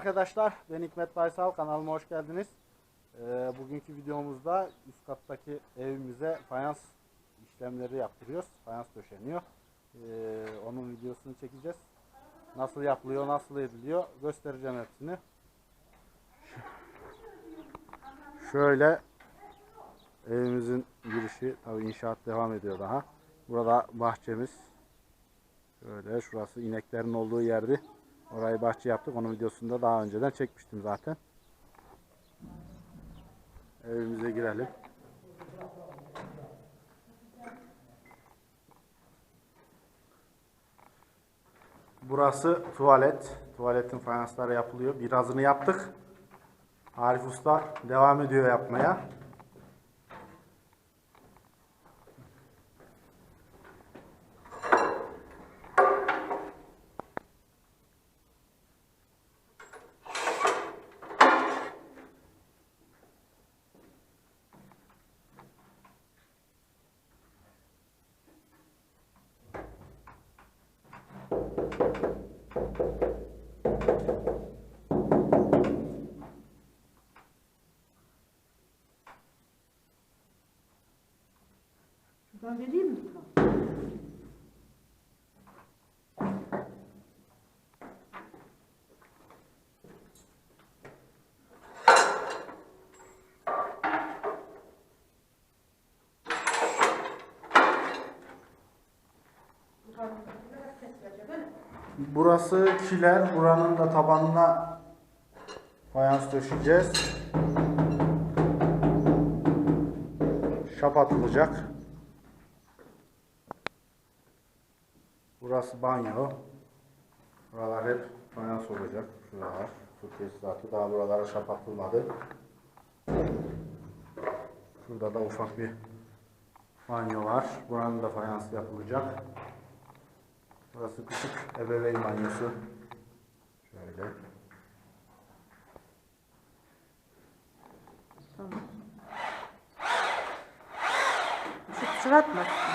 arkadaşlar, ben Hikmet Baysal, kanalıma hoş geldiniz. Ee, bugünkü videomuzda üst kattaki evimize fayans işlemleri yaptırıyoruz. Fayans döşeniyor. Ee, onun videosunu çekeceğiz. Nasıl yapılıyor, nasıl ediliyor göstereceğim hepsini. Şöyle evimizin girişi, tabii inşaat devam ediyor daha. Burada bahçemiz. Şöyle şurası ineklerin olduğu yerdi. Orayı bahçe yaptık. Onun videosunu da daha önceden çekmiştim zaten. Evimize girelim. Burası tuvalet. Tuvaletin fayansları yapılıyor. Birazını yaptık. Arif Usta devam ediyor yapmaya. Ben vereyim mi sana? Burası kiler. Buranın da tabanına fayans döşeyeceğiz. Şap atılacak. Burası banyo. Buralar hep fayans olacak. Şuralar. Su tesisatı. Daha buralara şap atılmadı. Şurada da ufak bir banyo var. Buranın da fayans yapılacak. Burası küçük ebeveyn banyosu. Şöyle. Tamam. Şu mı?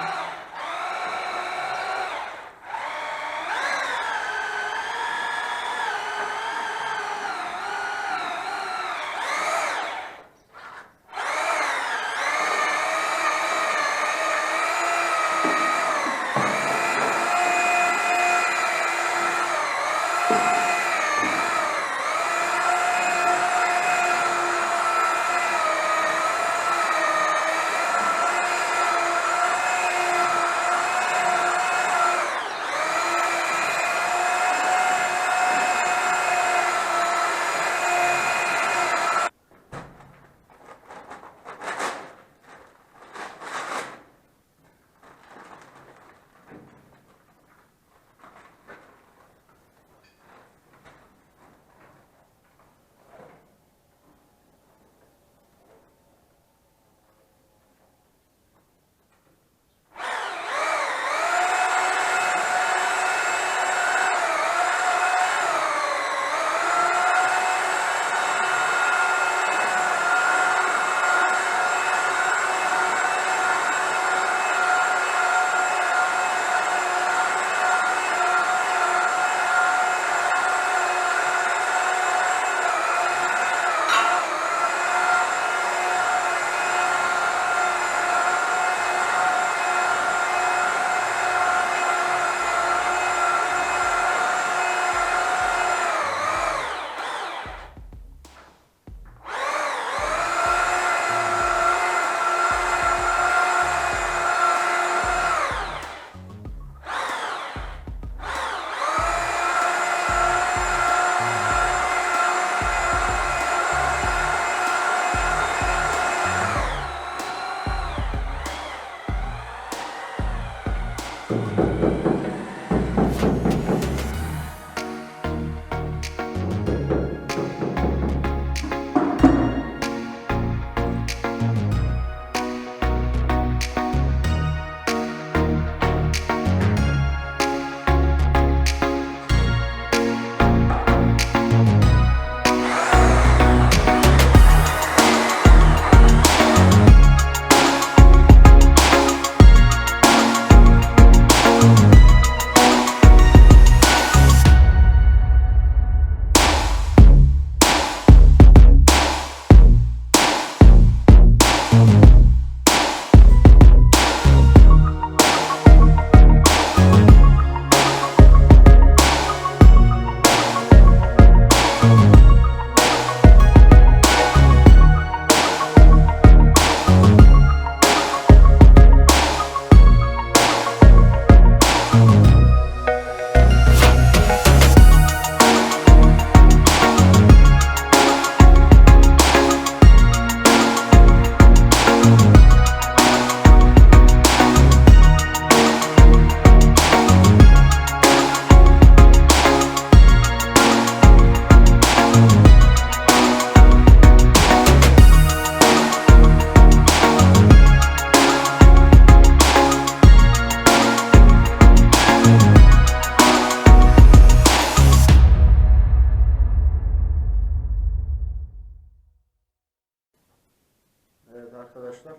Evet arkadaşlar,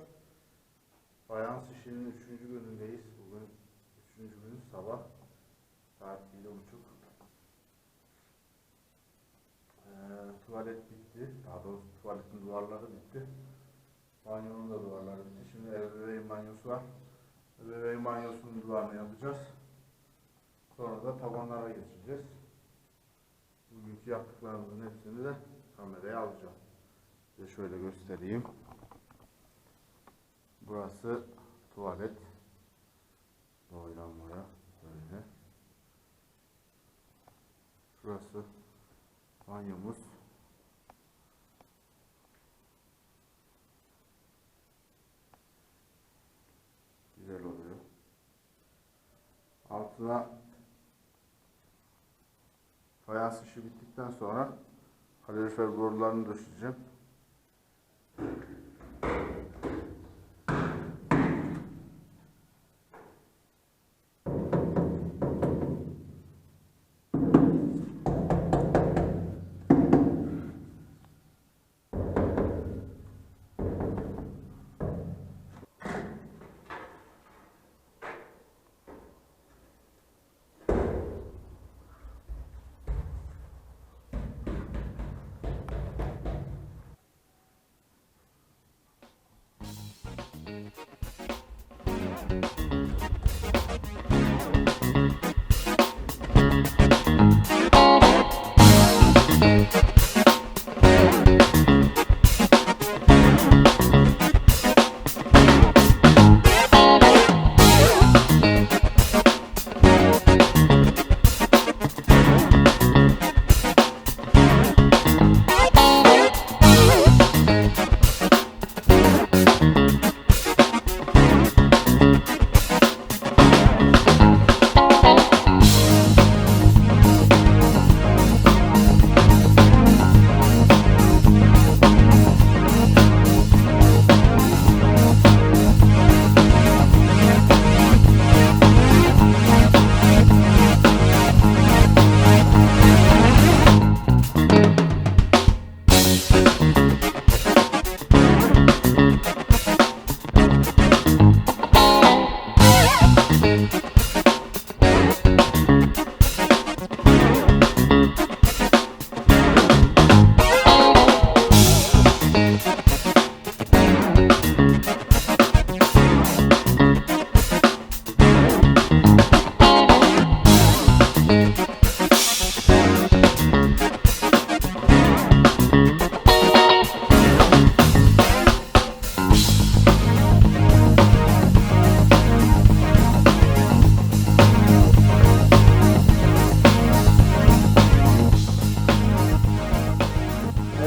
fayans işinin üçüncü günündeyiz. Bugün üçüncü gün sabah, saat yedi buçuk. Ee, tuvalet bitti, daha doğrusu tuvaletin duvarları bitti. Banyonun da duvarları bitti. Şimdi ebeveyn banyosu var. Ebeveyn banyosunun duvarını yapacağız. Sonra da tavanlara geçeceğiz. Bugünkü yaptıklarımızın hepsini de kameraya alacağım. Size şöyle göstereyim. Burası tuvalet. Boydan böyle. Şurası banyomuz. Güzel oluyor. Altına fayans işi bittikten sonra kalorifer borularını Thank you.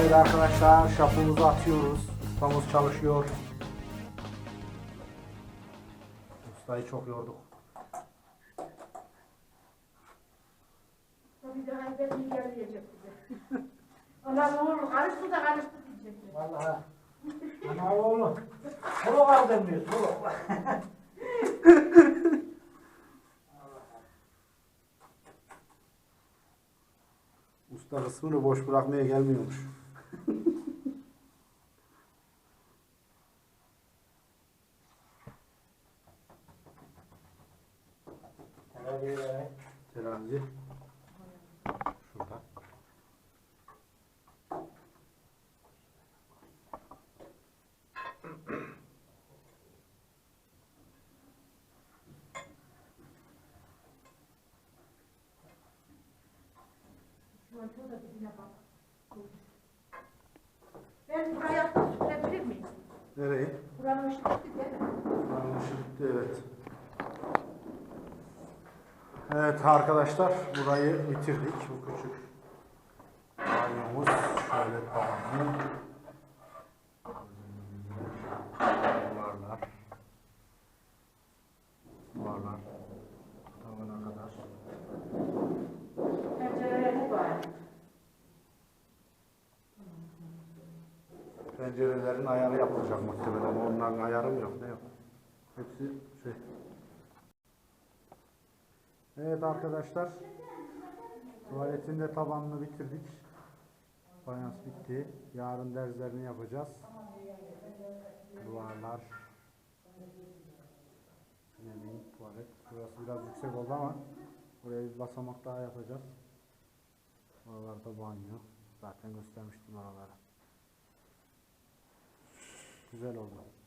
Evet arkadaşlar şapımızı atıyoruz. Ustamız çalışıyor. Ustayı çok yorduk. Bir daha ben iyi gelmeyecek bize. Ulan oğlum karıştı da karıştı diyecekler. Vallahi. Ana oğlum. Solo var demiyor. Solo. Usta kısmını boş bırakmaya gelmiyormuş. Şurada dibine bak. Ben buraya da sürebilir miyim? Nereyi? Buranın bitti değil mi? Buranın bitti, evet. Evet arkadaşlar burayı bitirdik. Bu küçük banyomuz şöyle tavanlı. Duvarlar. Duvarlar. Tavana kadar. Pencereleri var. Pencerelerin ayarı yapılacak muhtemelen onların ayarı mı yok ne yok. Hepsi şey. Evet arkadaşlar. Tuvaletin de tabanını bitirdik. Fayans bitti. Yarın derzlerini yapacağız. Duvarlar. Zemin, tuvalet. Burası biraz yüksek oldu ama buraya bir basamak daha yapacağız. Oralarda banyo. Zaten göstermiştim oraları. Güzel oldu.